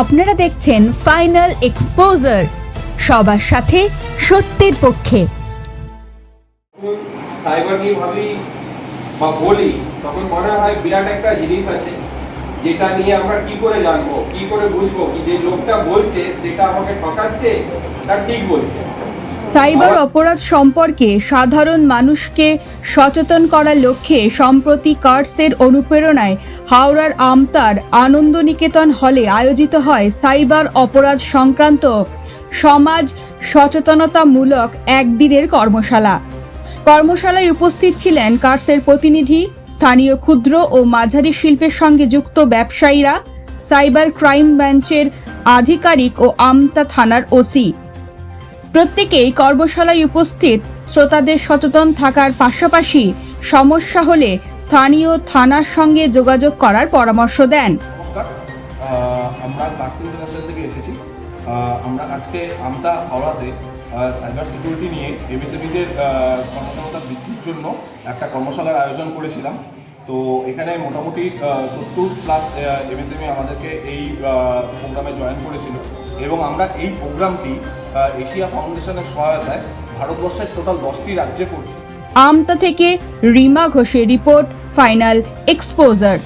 আপনারা দেখছেন final exposure সবার সাথে সত্যের পক্ষে। যখন সাইবার নিয়ে ভাবি বা বলি, তখন মনে হয় বিরাট একটা জিনিস আছে, যেটা নিয়ে আমরা কি করে জানব, কি করে বুঝব, কি যে লোকটা বলছে, সেটা আমাকে ঠকাচ্ছে তা ঠিক বলছে। সাইবার অপরাধ সম্পর্কে সাধারণ মানুষকে সচেতন করার লক্ষ্যে সম্প্রতি কার্সের অনুপ্রেরণায় হাওড়ার আমতার আনন্দনিকেতন হলে আয়োজিত হয় সাইবার অপরাধ সংক্রান্ত সমাজ সচেতনতামূলক একদিনের কর্মশালা। কর্মশালায় উপস্থিত ছিলেন কার্সের প্রতিনিধি, স্থানীয় ক্ষুদ্র ও মাঝারি শিল্পের সঙ্গে যুক্ত ব্যবসায়ীরা, সাইবার ক্রাইম ব্রাঞ্চের আধিকারিক ও আমতা থানার ওসি। প্রত্যেকেই কর্মশালায় উপস্থিত। শ্রোতাদের সচেতন থাকার পাশাপাশি সমস্যা হলে স্থানীয় থানার সঙ্গে যোগাযোগ করার পরামর্শ দেন। আমরা আজকে আমতা হাওড়াতে সাইবার সিকিউরিটি নিয়ে এমএসএমইদের কর্মক্ষমতা বৃদ্ধির জন্য একটা কর্মশালার আয়োজন করেছিলাম। তো এখানে মোটামুটি সত্তর প্লাস এমএসএমই আমাদেরকে এই প্রোগ্রামে জয়েন করেছিল। এবং আমরা এই প্রোগ্রামটি এশিয়া ফাউন্ডেশনের সহায়তায় ভারতবর্ষের টোটাল দশটি রাজ্যে পড়ছে আমতা থেকে রিমা ঘোষের রিপোর্ট ফাইনাল এক্সপোজার